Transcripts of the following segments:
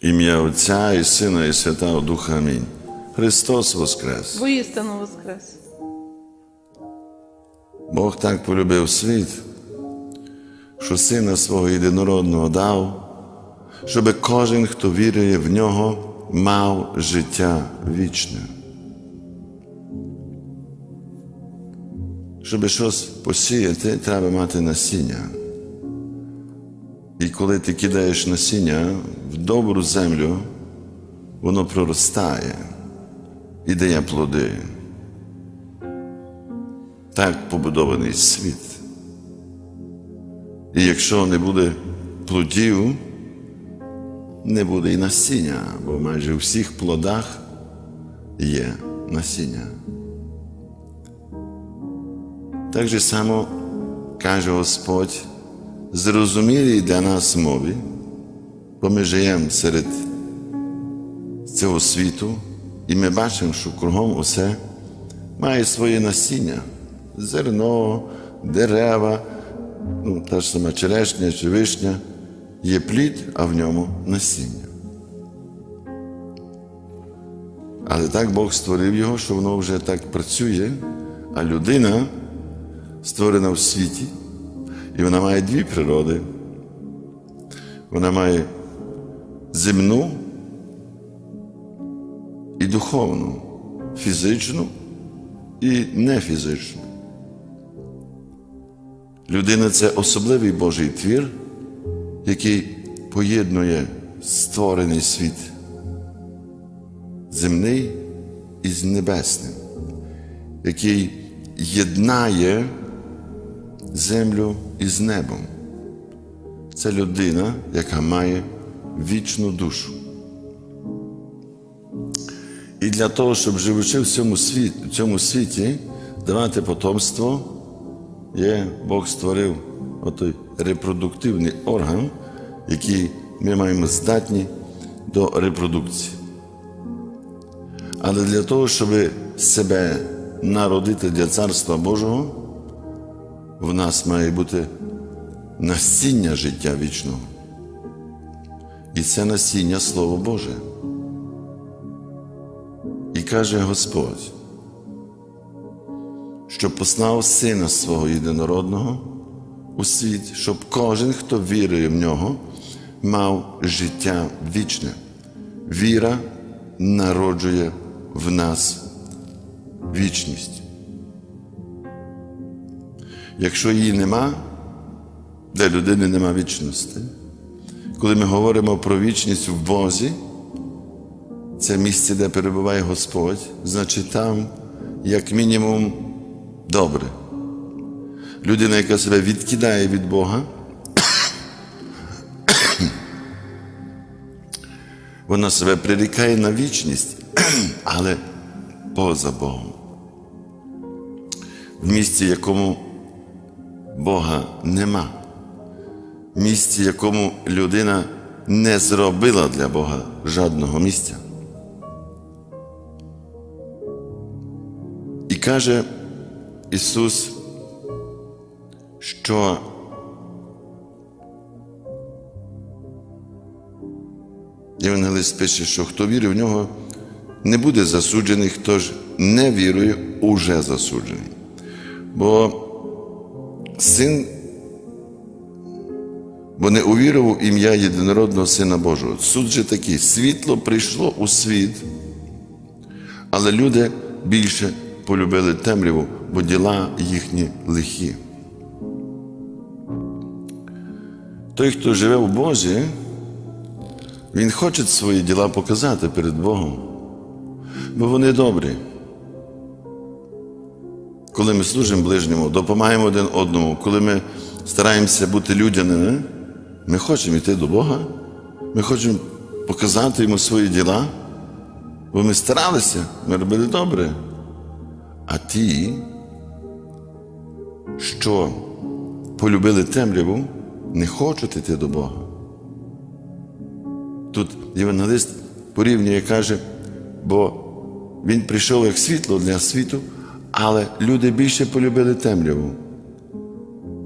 Ім'я Отця і Сина, і Святого Духа. Амінь. Христос Воскрес! Воістину воскрес. Бог так полюбив світ, що Сина свого єдинородного дав, щоб кожен, хто вірує в нього, мав життя вічне. Щоб щось посіяти, треба мати насіння. І коли ти кидаєш насіння в добру землю, воно проростає і дає плоди. Так побудований світ. І якщо не буде плодів, не буде і насіння, бо майже у всіх плодах є насіння. Так же само каже Господь, зрозумілій для нас мові, бо ми живемо серед цього світу, і ми бачимо, що кругом усе має своє насіння, зерно, дерева, ну, та ж сама черешня чи вишня, є плід, а в ньому насіння. Але так Бог створив його, що воно вже так працює, а людина створена в світі, і вона має дві природи. Вона має земну і духовну, фізичну і нефізичну. Людина це особливий Божий твір, який поєднує створений світ земний із небесним, який єднає землю із небом. Це людина, яка має вічну душу. І для того, щоб живучи в цьому світі, в цьому світі давати потомство, є, Бог створив отой репродуктивний орган, який ми маємо здатні до репродукції. Але для того, щоб себе народити для Царства Божого, в нас має бути насіння життя вічного. І це насіння Слово Боже. І каже Господь, що послав Сина свого єдинородного у світ, щоб кожен, хто вірує в нього, мав життя вічне. Віра народжує в нас вічність. Якщо її нема, для людини нема вічності. Коли ми говоримо про вічність в Бозі, це місце, де перебуває Господь, значить там, як мінімум, добре. Людина, яка себе відкидає від Бога, вона себе прирікає на вічність, але поза Богом. В місці, якому Бога нема, місці, якому людина не зробила для Бога жодного місця. І каже Ісус, що Євангелист пише, що хто вірить в нього, не буде засуджений, хто ж не вірує, уже засуджений. Бо син, бо не увірував ім'я єдинородного Сина Божого. Суд же такий, світло прийшло у світ, але люди більше полюбили темряву, бо діла їхні лихі. Той, хто живе в Бозі, він хоче свої діла показати перед Богом, бо вони добрі. Коли ми служимо ближньому, допомагаємо один одному, коли ми стараємося бути людяними, ми хочемо йти до Бога, ми хочемо показати йому свої діла, бо ми старалися, ми робили добре. А ті, що полюбили темряву, не хочуть йти до Бога. Тут євангелист порівнює каже, бо він прийшов як світло для світу, але люди більше полюбили темряву,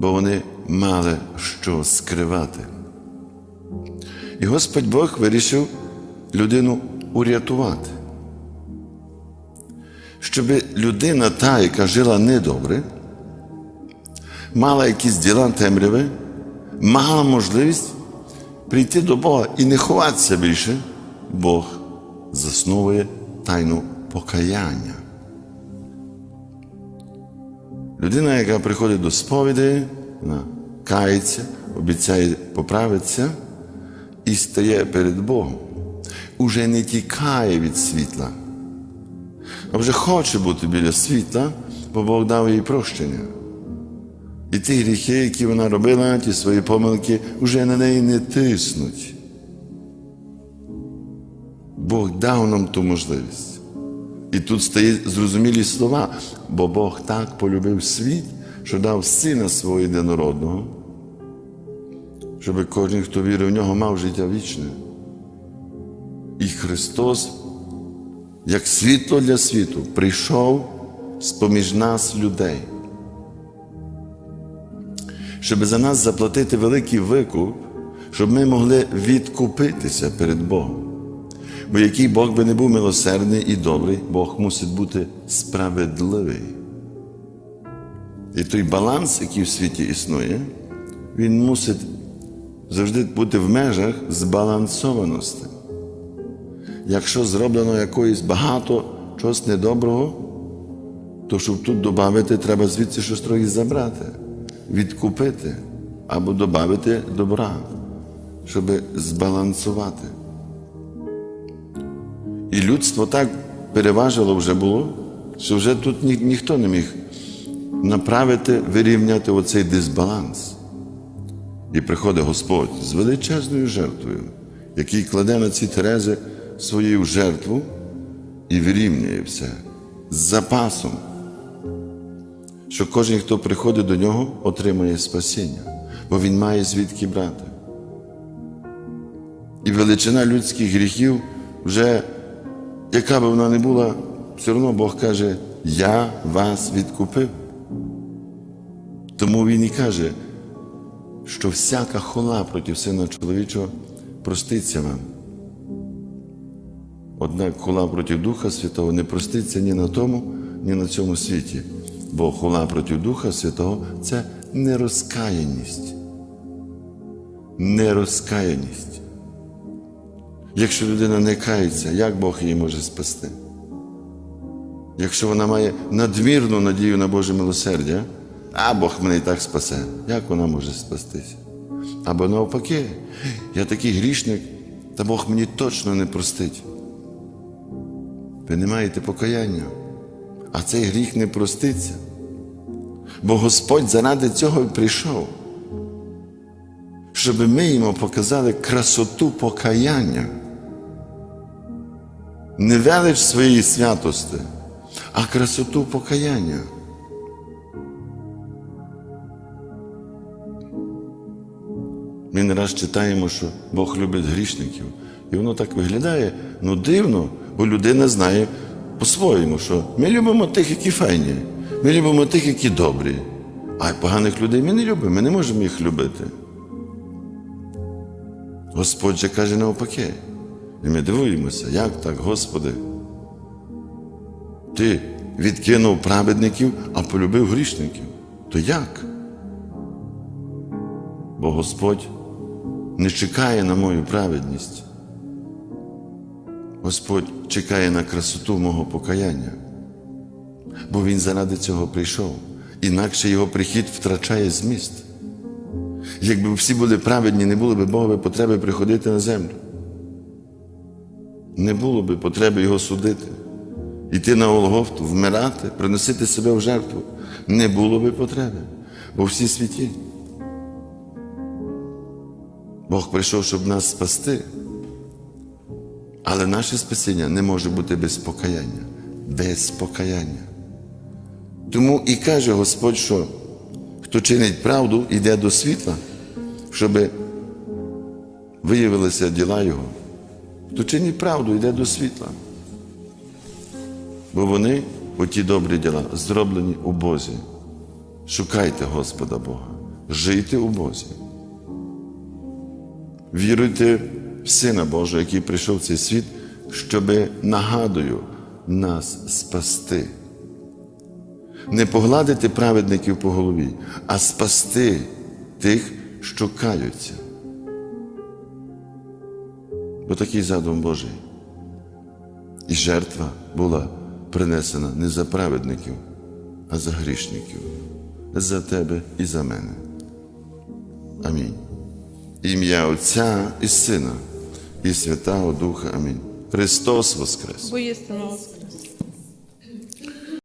бо вони мали що скривати. І Господь Бог вирішив людину урятувати. Щоб людина, та, яка жила недобре, мала якісь діла темряви, мала можливість прийти до Бога і не ховатися більше, Бог засновує тайну покаяння. Людина, яка приходить до сповіді, вона кається, обіцяє поправитися і стає перед Богом. Уже не тікає від світла, а вже хоче бути біля світла, бо Бог дав їй прощення. І ті гріхи, які вона робила, ті свої помилки, вже на неї не тиснуть. Бог дав нам ту можливість. І тут стоять зрозумілі слова, бо Бог так полюбив світ, що дав сина свого єдинородного, щоб кожен, хто вірив в нього, мав життя вічне. І Христос, як світло для світу, прийшов з-поміж нас людей, щоб за нас заплатити великий викуп, щоб ми могли відкупитися перед Богом. Бо який Бог би не був милосердний і добрий, Бог мусить бути справедливий. І той баланс, який в світі існує, він мусить завжди бути в межах збалансованості. Якщо зроблено якоїсь багато чогось недоброго, то щоб тут додати, треба звідси щось трохи забрати, відкупити або додати добра, щоб збалансувати. І людство так переважило вже було, що вже тут ні, ніхто не міг направити, вирівняти оцей дисбаланс. І приходить Господь з величезною жертвою, який кладе на ці терези свою жертву і вирівнює все з запасом, що кожен, хто приходить до нього, отримає спасіння, бо він має звідки брати. І величина людських гріхів вже яка би вона не була, все одно Бог каже, я вас відкупив. Тому Він і каже, що всяка хола проти сина чоловічого проститься вам. Однак хола проти Духа Святого не проститься ні на тому, ні на цьому світі. Бо хола проти Духа Святого це нерозкаяність. Нерозкаяність. Якщо людина не кається, як Бог її може спасти? Якщо вона має надмірну надію на Боже милосердя, а Бог мене і так спасе, як вона може спастися? Або навпаки, я такий грішник, та Бог мені точно не простить. Ви не маєте покаяння, а цей гріх не проститься. Бо Господь заради цього і прийшов, щоб ми йому показали красоту покаяння не велич своєї святости, а красоту покаяння. Ми не раз читаємо, що Бог любить грішників. І воно так виглядає ну дивно, бо людина знає по-своєму, що ми любимо тих, які файні, ми любимо тих, які добрі. А поганих людей ми не любимо, ми не можемо їх любити. Господь же каже навпаки. І ми дивуємося, як так, Господи? Ти відкинув праведників, а полюбив грішників. То як? Бо Господь не чекає на мою праведність. Господь чекає на красоту мого покаяння, бо Він заради цього прийшов, інакше його прихід втрачає зміст. Якби всі були праведні, не було б Богові потреби приходити на землю не було би потреби його судити, йти на Голгофту, вмирати, приносити себе в жертву. Не було би потреби, бо всі світі. Бог прийшов, щоб нас спасти. Але наше спасіння не може бути без покаяння, без покаяння. Тому і каже Господь, що хто чинить правду, йде до світла, щоб виявилися діла Його хто чинить правду, йде до світла. Бо вони, оті добрі діла, зроблені у Бозі. Шукайте Господа Бога, жийте у Бозі. Віруйте в Сина Божого, який прийшов в цей світ, щоби, нагадую, нас спасти. Не погладити праведників по голові, а спасти тих, що каються. Бо такий задум Божий. І жертва була принесена не за праведників, а за грішників, за тебе і за мене. Амінь. Ім'я Отця і Сина, і Святого Духа. Амінь. Христос Воскрес! Воістину воскрес.